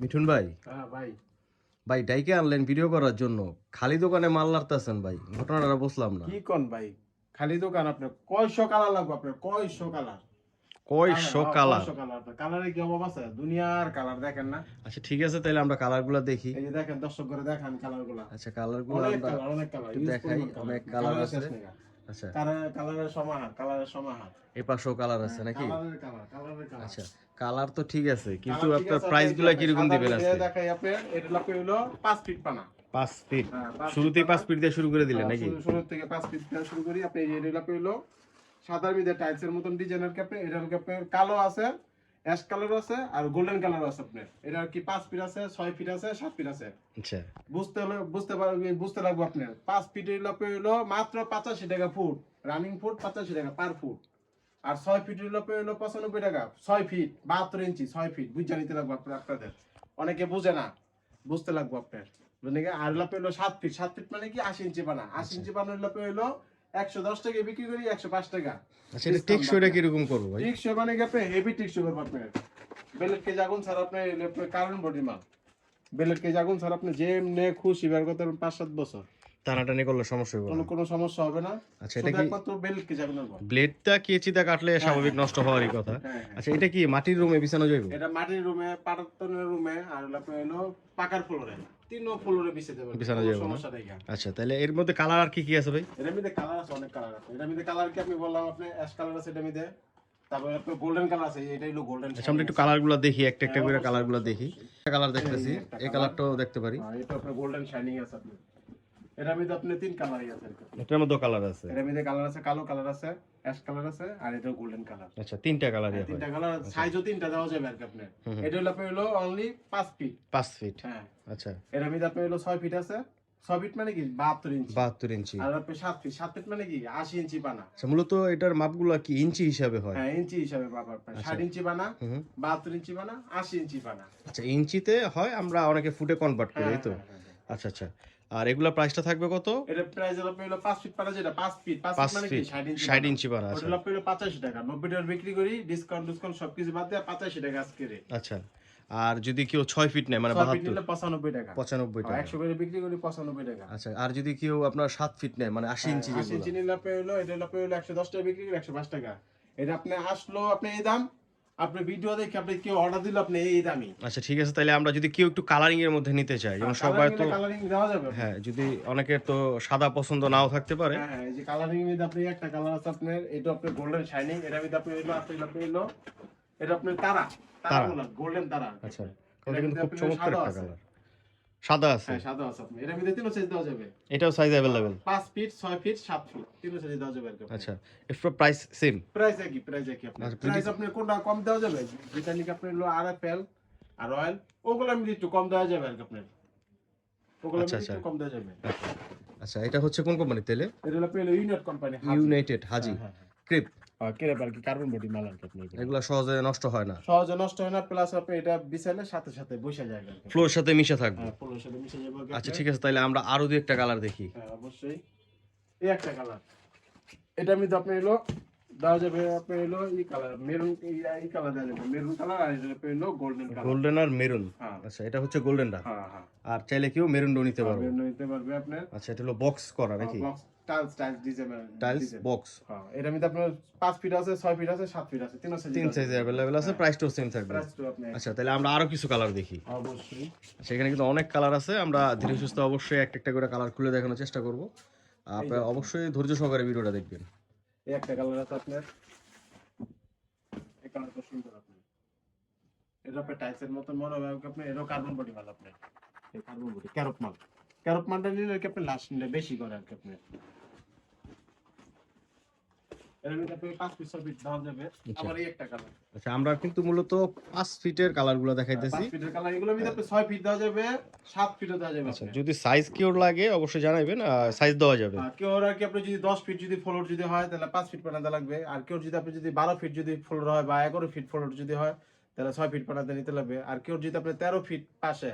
মিঠুন ভাই? হ্যাঁ ভাই। ভাই ডাইকে আনলেন ভিডিও করার জন্য। খালি দোকানে মাল লাড়তেছেন ভাই ঘটনাটা বুঝলাম না। কি কোন ভাই? খালি দোকান আপনার কয়শো কালার লাগবে আপনার? কয়শো কালার? কয়শো কালার কালার? কি অভাব আছে? দুনিয়ার কালার দেখেন না? আচ্ছা ঠিক আছে তাহলে আমরা কালারগুলা দেখি। এই যে দেখেন দর্শক করে দেখান কালারগুলা আচ্ছা কালারগুলো অনেক আমরা কালার অনেক কালার দেখাই, অনেক colour আছে। আচ্ছা। কালার কালারের সমাহার কালারের সমাহার। এই পাশেও কালার আছে নাকি? কালারের কালার কালারের কালার। আচ্ছা। কালার তো ঠিক আছে কিন্তু আপনার প্রাইসগুলা কীরকম দিবেন আজকে? দেখাই আপনার এটা লাগবে হলো পাঁচ ফিট পানা। পাঁচ ফিট হ্যাঁ, পাঁচ শুরুতেই feet ফিট দিয়ে শুরু করে দিলেন হ্যাঁ, নাকি? শুরু- শুরু থেকে পাঁচ ফিট দিয়ে শুরু করি। আপনি এই এটা লাগবে হলো সাদার মধ্যে টাইলস এর মতন ডিজাইনের ক্যাপে এটার ক্যাপে কালো আছে অ্যাশ কালার আছে আর গোল্ডেন কালার আছে আপনার। এটা কি পাঁচ ফিট আছে ছয় ফিট আছে সাত ফিট আছে। আচ্ছা। বুঝতে হলে বুঝতে পারবে বুঝতে লাগবে আপনার। ফিটের হলো মাত্র পঁচাশি টাকা ফুট রানিং ফুট পঁচাশি টাকা পার ফুট আর ছয় ফিট হলো পঁচানব্বই টাকা। ছয় ফিট বাহাত্তর ইঞ্চি ছয় ফিট বুঝে নিতে লাগবে আপনার আপনাদের। অনেকে বুঝে না। বুঝতে লাগবে আপনার। বুঝলেন আর লোপে হলো সাত ফিট সাত ফিট মানে কি আশি ইঞ্চি বানা। আশি ইঞ্চি বানার লোপে হলো একশো দশ টাকা বিক্রি করি একশো পাঁচ টাকা। আচ্ছা এটা টেকসইটা কীরকম করব টিকশো মানে কি আপনি হেভি টিকশো করব আপনার। বেলেট কেজি আগুন স্যার আপনি কারণ বডি মাল বেলেট কেজি আগুন স্যার আপনি যে খুশি বের করতে পারবেন পাঁচ সাত বছর। টানাটানি করলে সমস্যা হবে কোনো না। কোনো সমস্যা হবে না। আচ্ছা এটা কি একমাত্র আগুন আনব। ব্লেডটা কেচিটা কাটলে স্বাভাবিক নষ্ট হওয়ারই কথা। হ্যাঁ, হ্যাঁ। আচ্ছা এটা কি মাটির রুমে বিছানো যাবে এটা মাটির রুমে পাটাতনের রুমে আর হলো পাকার ফ্লোরে। তিনও ফ্লোরে বিছাতে পারবেন বিছানো যাবে সমস্যা নেই আচ্ছা তাহলে এর মধ্যে কালার আর কি কি আছে ভাই? এটার মধ্যে কালার আছে অনেক কালার আছে। মধ্যে কালার কি আমি বললাম আপনি? অ্যাশ কালার আছে মধ্যে। তারপরে আপনার গোল্ডেন কালার আছে এটা হলো গোল্ডেন আচ্ছা আমরা একটু কালারগুলো দেখি একটা একটা করে হ্যাঁ, কালারগুলো দেখি কালার দেখতেছি। এই কালারটাও দেখতে পারি। এটা আপনার গোল্ডেন শাইনিং আছে আপনি এটার মধ্যে আপনি তিন কালারই আছে এটার মধ্যে কালার আছে। এটার মধ্যে কালার আছে কালো কালার আছে অ্যাশ কালার আছে আর এটা গোল্ডেন কালার আচ্ছা তিনটা কালারই হয় তিনটা কালার সাইজও তিনটা দেওয়া যাবে আর হুম। এটা হলো অনলি পাঁচ ফিট পাঁচ ফিট হ্যাঁ। আচ্ছা। এটার মধ্যে আপনার হলো ছয় ফিট আছে। ফিট মানে কি? বাহাত্তর ইঞ্চি ইঞ্চি আর আপনি ফিট ফিট মানে কি? ইঞ্চি বানা। আচ্ছা মূলত এটার মাপগুলো কি ইঞ্চি হিসাবে হয়? হ্যাঁ ইঞ্চি হিসাবে বাবা আপনার। আচ্ছা। ইঞ্চি বানা হুম হুম। বাহাত্তর ইঞ্চি বানা আশি ইঞ্চি বানা। আচ্ছা ইঞ্চিতে হয় আমরা অনেকে ফুটে কনভার্ট করি হ্যাঁ, তো? হ্যাঁ, হ্যাঁ, হ্যাঁ। আচ্ছা আচ্ছা। আর এগুলা প্রাইসটা থাকবে কত? এটা প্রাইস হলো হলো পাঁচ ফিট পানা যেটা পাঁচ ফিট পাঁচ পাঁচ ফিট মানে কি? ফিট ষাট ইঞ্চি ষাট বানা। ইঞ্চি বানা ওটা আচ্ছা হলো আপনার হলো পঁচাশি টাকা। নব্বই টাকা বিক্রি করি ডিসকাউন্ট ডিসকাউন্ট সবকিছু বাদ দিয়ে পঁচাশি টাকা আজকে রে আচ্ছা। আর যদি কেউ ছয় ফিট নেয় মানে ছয় ফিট বাহাত্তর? নিলে পঁচানব্বই টাকা। পঁচানব্বই টাকা। একশো করে বিক্রি করি পঁচানব্বই টাকা। আচ্ছা আর যদি কেউ আপনার সাত ফিট নেয় মানে আশি ইঞ্চি হ্যাঁ, আশি ইঞ্চি নিলে হলো এটা হলো একশো দশ টাকা বিক্রি করি একশো পাঁচ টাকা। এটা আপনি আসলো আপনি এই দাম আপনি ভিডিও দেখে আপনি কেউ অর্ডার দিল আপনি এই দামি। আচ্ছা ঠিক আছে তাহলে আমরা যদি কেউ একটু কালারিং এর মধ্যে নিতে চাই যেমন সবাই তো কালারিং দেওয়া যাবে। হ্যাঁ যদি অনেকের তো সাদা পছন্দ নাও থাকতে পারে। হ্যাঁ হ্যাঁ এই যে কালারিং এর মধ্যে আপনি একটা কালার আছে আপনার এটা আপনার গোল্ডেন শাইনিং এটা মধ্যে আপনি এলো আপনি আপনি এলো এটা আপনার তারা তারা তারা। গোল্ডেন তারা। আচ্ছা এটা কিন্তু খুব চমৎকার একটা কালার সাদা আছে। হ্যাঁ সাদা আছে আপনি এটার মধ্যে তিনও সাইজ দেওয়া যাবে। এটাও সাইজ অ্যাভেলেবেল পাঁচ ফিট ছয় ফিট সাত ফিট তিনও সাইজ দেওয়া যাবে আর কি আচ্ছা এর প্রাইস সেম প্রাইস একই প্রাইস একই আপনার। আচ্ছা, প্রাইস আপনার কোনটা কম দেওয়া যাবে? যেটা নাকি আপনার হলো আর এফ এল আর অয়েল ওগুলো আমি একটু কম দেওয়া যাবে আর কি আপনার। ওগুলো আচ্ছা, আমি আচ্ছা। একটু কম দেওয়া যাবে। আচ্ছা এটা হচ্ছে কোন কোম্পানি তেলে? এটা হলো ইউনিট কোম্পানি ইউনাইটেড হাজি। ক্রিপ কার্বন বডি মাল এগুলো। সহজে নষ্ট হয় না। সহজে নষ্ট হয় না প্লাস আপনি এটা বিছাইলে সাথে সাথে বসে যায় ফ্লোর সাথে মিশে থাকবে। হ্যাঁ ফুলের সাথে মিশে যাবে আচ্ছা ঠিক আছে তাহলে আমরা আরও দুই একটা কালার দেখি। হ্যাঁ অবশ্যই। এই একটা কালার এটা আমি তো আপনি এলো দেওয়া যাবে আপনি এলো এই কালার মেরুন এই কালার দেওয়া যাবে মেরুন কালার আর এটা আপনি এলো গোল্ডেন কালার গোল্ডেন আর মেরুন হ্যাঁ। আচ্ছা এটা হচ্ছে গোল্ডেনটা হ্যাঁ হ্যাঁ। আর চাইলে কেউ মেরুনও নিতে পারবে। মেরুন নিতে পারবে আপনার। আচ্ছা এটা হলো বক্স করা নাকি? Tiles tiles design tiles box. হ্যাঁ এটা আমি আপনার পাঁচ ফিট আছে ছয় ফিট আছে সাত ফিট আছে তিন সাইজ তিন সাইজে অ্যাভেলেবেল আছে প্রাইসটাও সেম থাকবে। প্রাইস তো আপনি আচ্ছা তাহলে আমরা আরও কিছু কালার দেখি। অবশ্যই। এখানে কিন্তু অনেক কালার আছে আমরা ধীরে সুস্থ অবশ্যই একটা একটা করে কালার খুলে দেখানোর চেষ্টা করব। আপনারা অবশ্যই ধৈর্য সহকারে ভিডিওটা দেখবেন। এই একটা কালার আছে আপনার। এই কালারটা সুন্দর আপনার। এটা আপনার টাইলসের মতন মনে হবে আপনি এরও কার্বন বডি মাল আপনার। এই কার্বন বডি ক্যারপ মাল। ক্যারপ মালটা নিলে আর কি আপনি লাস্ট নিলে বেশি করে আর কি আপনি এর মধ্যে আপনি পাঁচ পিস ছয় পিস দাম যাবে আবার এই একটা কালার আচ্ছা। আমরা কিন্তু মূলত পাঁচ ফিটের দেখাইতেছি। কালার সাত ফিটও দেওয়া যাবে আচ্ছা। যদি সাইজ কিওর লাগে অবশ্যই জানাবেন সাইজ দেওয়া যাবে। আর কেউ আর কি আপনি যদি দশ ফিট যদি ফ্লোর যদি হয় তাহলে পাঁচ ফিট বানাতে লাগবে। আর কেউ যদি আপনি যদি বারো ফিট যদি ফ্লোর হয় বা এগারো ফিট ফ্লোর যদি হয় তাহলে ছয় ফিট বানাতে নিতে লাগবে। আর কেউ যদি আপনি তেরো ফিট পাশে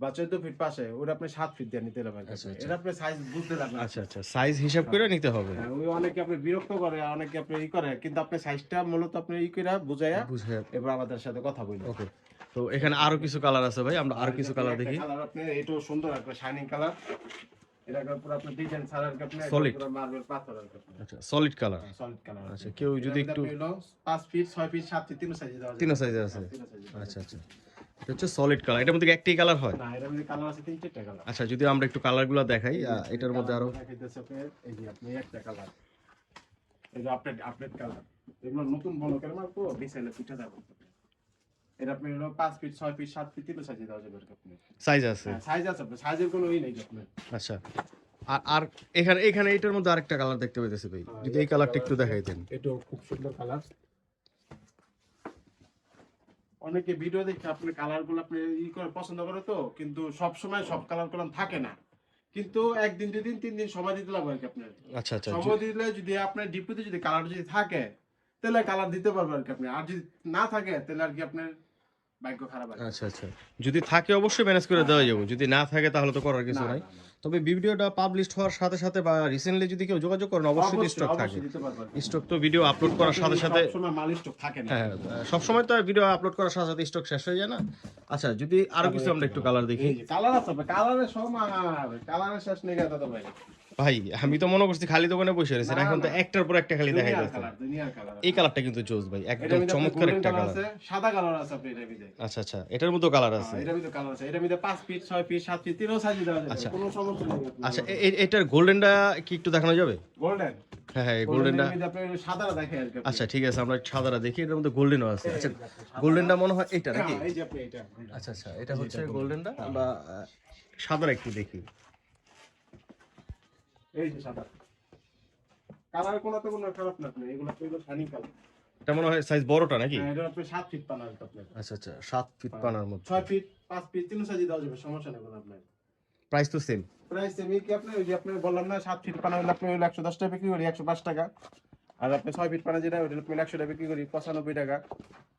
বা চোদ্দ ফিট পাশে ওটা আপনি সাত ফিট দিয়ে নিতে লাগবে আচ্ছা, আচ্ছা। এটা আপনি সাইজ বুঝতে লাগবে আচ্ছা আচ্ছা। সাইজ হিসাব করে নিতে হবে। হ্যাঁ, ওই অনেকে আপনি বিরক্ত করে অনেকে আপনি ই করে কিন্তু আপনি সাইজটা মূলত আপনি ই করে বুঝাইয়া বুঝে এবার আমাদের সাথে কথা বলবেন ওকে। তো এখানে আরও কিছু কালার আছে ভাই আমরা আরও কিছু কালার দেখি। কালার আপনি এটাও সুন্দর একটা শাইনিং কালার আচ্ছা সলিড কালার সলিড কালার আচ্ছা কেউ যদি একটু 5 ফিট 6 ফিট 7 ফিট তিন সাইজে তিন সাইজে আছে। আচ্ছা আচ্ছা। এটা হচ্ছে সলিড কালার এটার মধ্যে একটাই কালার হয়? না এর মধ্যে কালার আছে তিন চারটা কালার আচ্ছা যদি আমরা একটু কালারগুলো দেখাই এটার মধ্যে আরও এই যে আপনি একটা কালার এই যে আপডেট আপডেট কালার এগুলো নতুন বড় মাল তো বিসাইলে পিঠা দেবো এটা আপনি হলো 5 ফিট 6 ফিট 7 ফিট তিন সাইজে দেওয়া যাবে আপনি সাইজ আছে। সাইজ আছে আপনার সাইজের কোনো ই নেই আচ্ছা আর আর এখানে এখানে এটার মধ্যে আরেকটা কালার দেখতে পাইতেছি ভাই। যদি এই কালারটা একটু দেখাইতেন এটা খুব সুন্দর কালার অনেকে ভিডিও দেখে আপনি কালারগুলো আপনি ই করে পছন্দ করে তো কিন্তু সব সময় সব কালার কলম থাকে না। কিন্তু একদিন দুই দিন তিন দিন সময় দিতে লাগবে আর কি আপনার। আচ্ছা আচ্ছা সময় দিলে যদি আপনার ডিপুতে যদি কালার যদি থাকে তাহলে কালার দিতে পারবে আর কি আপনি। আর যদি না থাকে তাহলে আর কি আপনার ভাগ্য খারাপ আচ্ছা আচ্ছা। যদি থাকে অবশ্যই ম্যানেজ করে দেওয়া যাবে। যদি না থাকে তাহলে তো করার কিছু নাই। তবে ভিডিওটা পাবলিশ হওয়ার সাথে সাথে বা রিসেন্টলি যদি কেউ যোগাযোগ করেন অবশ্যই স্টক থাকে। স্টক তো ভিডিও আপলোড করার সাথে সাথে সবসময় মাল স্টক থাকে না। হ্যাঁ সবসময় তো ভিডিও আপলোড করার সাথে সাথে স্টক শেষ হয়ে যায় না। আচ্ছা যদি আরও কিছু আমরা একটু কালার দেখি। কালার আছে কালারের কালারের শেষ নেই তো ভাই। ভাই আমি তো মনে করছি খালি দোকানে বসে রয়েছেন এখন তো একটার পর একটা খালি দেখা যাচ্ছে। এই কালারটা কিন্তু জোস ভাই একদম চমৎকার একটা কালার আছে সাদা কালার আছে আপনি এটার মধ্যে। আচ্ছা আচ্ছা এটার মধ্যে কালার আছে। হ্যাঁ, এটার মধ্যে কালার আছে। এটার মধ্যে 5 ফিট 6 ফিট 7 ফিট তিনও সাইজ দেওয়া যাবে। আচ্ছা। কোনো সমস্যা নেই আচ্ছা এটার গোল্ডেনটা কি একটু দেখানো যাবে? গোল্ডেন হ্যাঁ হ্যাঁ গোল্ডেনটা সাদাটা আর আচ্ছা ঠিক আছে আমরা সাদাটা দেখি এটার মধ্যে গোল্ডেনও আছে। আচ্ছা গোল্ডেনটা মনে হয় এটা নাকি? হ্যাঁ, এই যে আপনি এটা আচ্ছা আচ্ছা এটা হচ্ছে গোল্ডেনটা আমরা আহ, সাদাটা একটু দেখি। এই যে সাদা। কালার কোনো তো কোনো খারাপ না আপনি এগুলো তো এগুলো শাইনিং কালার। এটা মনে হয় সাইজ বড়টা নাকি? এটা আপনি 7 ফিট পানার আপনার। আচ্ছা আচ্ছা সাত ফিট পানার মধ্যে। 6 ফিট 5 ফিট তিন সাইজ দেওয়া যাবে সমস্যা নেই কোনো আপনার। প্রাইস তো সেম প্রাইস সেম কি আপনি ওই যে আপনি বললাম না 7 ফিট পানা হলে আপনি হলো 110 টাকা বিক্রি করি 105 টাকা। আর আপনি ছয় ফিট পানা যেটা ওইটা আপনি 100 টাকা বিক্রি করি 95 টাকা।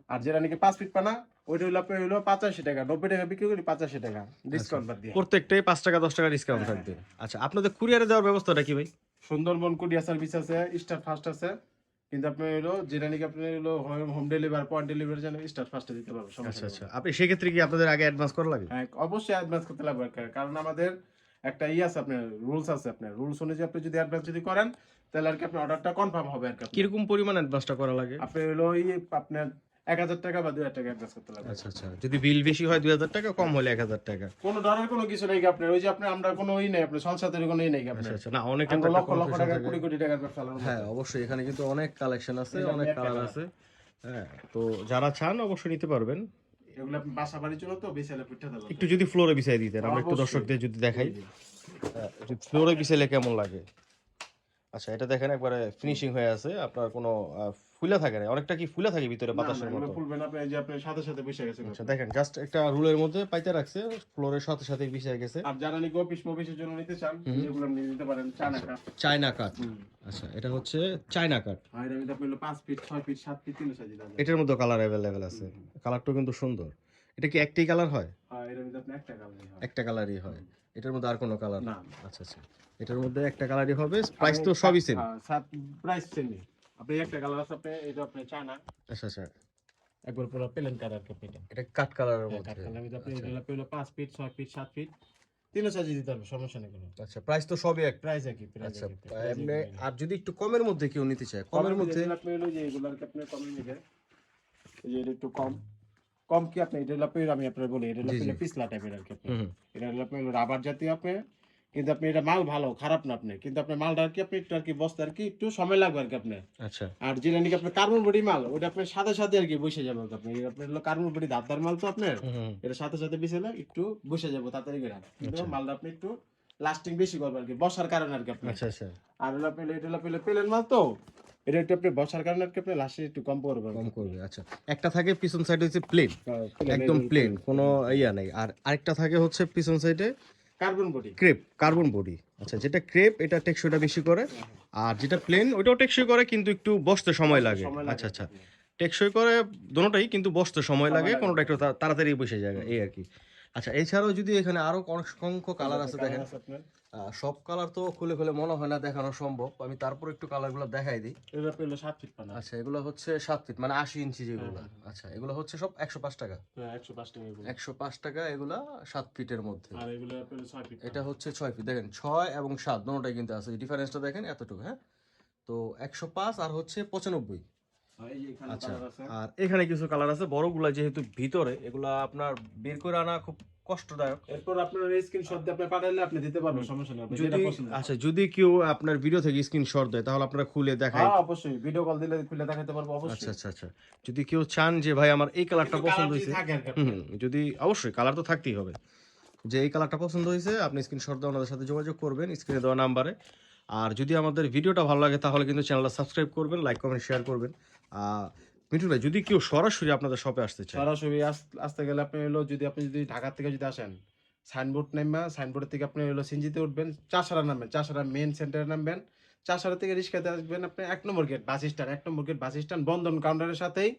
আর যেটা নাকি 5 ফিট পানা ওইটা হলো আপনি হলো 85 টাকা 90 টাকা বিক্রি করি 85 টাকা। ডিসকাউন্ট বাদ দিয়ে। প্রত্যেকটাই পাঁচ টাকা দশ টাকা ডিসকাউন্ট থাকবে। আচ্ছা আপনাদের কুরিয়ারে দেওয়ার ব্যবস্থাটা কি ভাই? সুন্দরবন কুরিয়ার সার্ভিস আছে স্টার ফার্স্ট আছে। কিন্তু আপনি হলো যেটা নাকি আপনি হলো হোম ডেলিভারি পয়েন্ট ডেলিভারি জানেন স্টার ফার্স্টে দিতে পারবেন আচ্ছা আচ্ছা। আপনি সেক্ষেত্রে কি আপনাদের আগে অ্যাডভান্স করা লাগে হ্যাঁ অবশ্যই অ্যাডভান্স করতে লাগবে কারণ আমাদের একটা ইয়ে আছে আপনার রুলস আছে আপনার। রুলস অনুযায়ী আপনি যদি অ্যাডভান্স যদি করেন তাহলে আর কি আপনার অর্ডারটা কনফার্ম হবে আর কি আপনার। কীরকম পরিমাণ অ্যাডভান্সটা করা লাগে? আপনি হলো ওই আপনার এক হাজার টাকা বা দুই হাজার টাকা অ্যাডভান্স করতে লাগবে। আচ্ছা আচ্ছা। যদি বিল বেশি হয় দুই হাজার টাকা কম হলে এক হাজার টাকা। কোনো ডরের কোনো কিছু নেই কি আপনার? ওই যে আপনি আমরা কোনো ই নেই আপনার সংসারের কোনো ই নেই কি আচ্ছা আপনার? আচ্ছা না অনেকটা আমরা তো লক্ষ লক্ষ টাকা। কোটি কোটি টাকার ব্যবসা হ্যাঁ অবশ্যই। এখানে কিন্তু অনেক কালেকশন আছে অনেক কালার আছে। হ্যাঁ তো যারা চান অবশ্যই নিতে পারবেন। এগুলো আপনি বাসা বাড়ির জন্য তো বিছালে পিঠা দিলাম একটু যদি ফ্লোরে বিছাই দিতেন আমরা একটু দর্শকদের যদি দেখাই। ফ্লোরে বিছাইলে কেমন লাগে? আচ্ছা এটা দেখেন একবারে ফিনিশিং হয়ে আছে। আপনার কোনো ফুলে থাকে না অনেকটা কি ফুলে থাকে ভিতরে বাতাসের মতো? আপনি যে আপনি সাথে সাথে বসে গেছেন আচ্ছা দেখেন জাস্ট একটা রুলের মধ্যে পাইতে রাখছে ফ্লোরের সাথে সাথে গেছে। আর যারা নাকি অফিস মফিসের জন্য নিতে চান আপনি নিতে পারেন চায়না কাপ চায়না কাট আচ্ছা এটা হচ্ছে চায়না কাট আর এর মধ্যে আপনি হলো পাঁচ ফিট ছয় ফিট সাত ফিট তিন সাইজ এটার মধ্যে কালার অ্যাভেলেবেল আছে। কালারটাও কিন্তু সুন্দর। এটা কি একটাই কালার হয়? একটা কালারই হয়। এটার মধ্যে আর কোনো কালার না আচ্ছা আচ্ছা। এটার মধ্যে একটা কালারই হবে প্রাইস তো সবই সেম হ্যাঁ, প্রাইস সেম আপনি একটা কালার আছে আপনি এটা আপনি চায়না আচ্ছা আচ্ছা। একবার পুরো প্লেন কালার আপনি এটা এটা কাট কালারের কাঠ মধ্যে। আপনি এটা পেল পাঁচ ফিট ফিট ফিট সাইজ দিতে হবে সমস্যা নেই কোনো। আচ্ছা প্রাইস তো সবই এক প্রাইস একই প্রাইস আচ্ছা এমনি আর যদি একটু কমের মধ্যে কেউ নিতে চায় কমের মধ্যে আপনি হলো যে কি আপনি কমে নিবে এই যে একটু কম। কম কি আপনি এটা আমি আপনার বলি এটা পিছলা টাইপের আর কি। এটা হলো রাবার জাতীয় আপনি কিন্তু আপনি এটা মাল ভালো খারাপ না আপনি। কিন্তু আপনার মালটা আর কি আপনি একটু আর কি বসতে আর কি একটু সময় লাগবে আর কি আপনার। আচ্ছা। আর যেটা নাকি আপনার কার্বন বডি মাল ওটা আপনার সাথে সাথে আর কি বসে যাবে আপনি আপনার। হলো কার্বন বডি দাঁতার মাল তো আপনার। এটা সাথে সাথে বিছালে একটু বসে যাব তাড়াতাড়ি করে। কিন্তু আচ্ছা। মালটা আপনি একটু লাস্টিং বেশি করবে আর কি বসার কারণে আর কি আপনি আচ্ছা আচ্ছা। আর হলো আপনি এটা হলো পেলে পেলেন মাল তো এটা একটু আপনি বসার কারণে আর কি আপনি লাস্টে একটু কম পড়বে কম করবে আচ্ছা। একটা থাকে পিছন সাইডে হচ্ছে প্লেন একদম প্লেন কোনো ইয়া নাই। আর আরেকটা থাকে হচ্ছে পিছন সাইডে carbon body crepe carbon body আচ্ছা যেটা ক্রেপ এটা টেকসইটা বেশি করে। আর যেটা প্লেন ওটাও টেকসই করে কিন্তু একটু বসতে সময় লাগে। আচ্ছা আচ্ছা। টেকসই করে দোনোটাই কিন্তু বসতে সময় লাগে। কোনোটা একটু তাড়াতাড়ি বসে যায় এই আর কি। আচ্ছা এছাড়াও যদি এখানে আরও অসংখ্য কালার আছে দেখেন। সব কালার তো খুলে খুলে মনে হয় না দেখানো সম্ভব। আমি তারপর একটু কালারগুলো দেখাই দিই। এটা সাত ফিট আচ্ছা এগুলো হচ্ছে সাত ফিট মানে আশি ইঞ্চি যেগুলো। আচ্ছা এগুলো হচ্ছে সব একশো পাঁচ টাকা। হ্যাঁ একশো পাঁচ টাকা এগুলো। সাত ফিটের মধ্যে। এটা হচ্ছে ছয় ফিট দেখেন ছয় এবং সাত দুটোটাই কিন্তু আছে। ডিফারেন্সটা দেখেন এতটুকু হ্যাঁ? তো একশো পাঁচ আর হচ্ছে পঁচানব্বই। আচ্ছা আর এখানে কিছু কালার আছে বড়গুলা যেহেতু ভিতরে এগুলা আপনার বের করে আনা খুব কষ্টদায়ক। এরপর আপনার স্ক্রিনশট দিয়ে আপনি পাঠালে আপনি দিতে পারবেন সমস্যা নেই যদি আচ্ছা যদি কেউ আপনার ভিডিও থেকে স্ক্রিনশট দেয় তাহলে আপনারা খুলে দেখায় হ্যাঁ অবশ্যই ভিডিও কল দিলে খুলে দেখাতে পারব আচ্ছা অবশ্যই। আচ্ছা আচ্ছা যদি কেউ চান যে ভাই আমার এই কালারটা পছন্দ হয়েছে যদি অবশ্যই কালার তো থাকতেই হবে। যে এই কালারটা পছন্দ হয়েছে আপনি স্ক্রিনশট দিয়ে ওনাদের সাথে যোগাযোগ করবেন স্ক্রিনে দেওয়া নাম্বারে আর যদি আমাদের ভিডিওটা ভালো লাগে, তাহলে কিন্তু চ্যানেলটা সাবস্ক্রাইব করবেন, লাইক, কমেন্ট, শেয়ার করবেন। মিঠুন ভাই, যদি কেউ সরাসরি আপনাদের শপে আসতে চায়? সরাসরি আসতে গেলে আপনি হলো যদি আপনি যদি ঢাকা থেকে যদি আসেন সাইনবোর্ড নামবা সাইনবোর্ডের থেকে আপনি হলো সিনজিতে উঠবেন, চাষারা নামবেন, চাষারা মেন সেন্টারে নামবেন। চাষারা থেকে রিক্সাতে আসবেন আপনি এক নম্বর গেট বাস স্ট্যান্ড এক নম্বর গেট বাস স্ট্যান্ড বন্ধন কাউন্টারের সাথেই।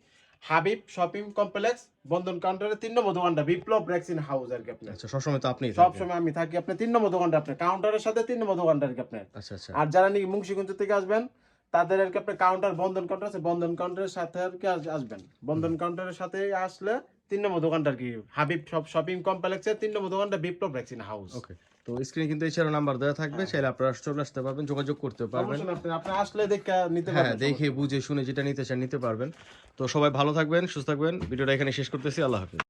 হাবিব শপিং কমপ্লেক্স বন্ধন কাউন্টারে তিন নম্বর দোকানটা বিপ্লব রেক্সিন হাউস আর কি আপনার। আচ্ছা সবসময় তো আপনি সব সময় আমি থাকি আপনি তিন নম্বর দোকানটা আপনার কাউন্টারের সাথে তিন নম্বর দোকানটা আর কি আপনার। আচ্ছা আচ্ছা। আর যারা নাকি মুন্সিগঞ্জ থেকে আসবেন তাদের আর কি আপনার কাউন্টার বন্ধন কাউন্টার আছে বন্ধন কাউন্টারের সাথে আর কি আসবেন। বন্ধন কাউন্টারের সাথে আসলে তিন নম্বর দোকানটা আর কি হাবিব শপিং কমপ্লেক্সের তিন নম্বর দোকানটা বিপ্লব ভ্যাকসিন হাউস। ওকে। তো স্ক্রিনে কিন্তু এছাড়াও নাম্বার দেওয়া থাকবে চাইলে আপনারা চলে আসতে পারবেন যোগাযোগ করতে পারবেন। আপনি আসলে দেখে নিতে হ্যাঁ দেখে বুঝে শুনে যেটা নিতে চান নিতে পারবেন। তো সবাই ভালো থাকবেন সুস্থ থাকবেন। ভিডিওটা এখানে শেষ করতেছি আল্লাহ হাফিজ।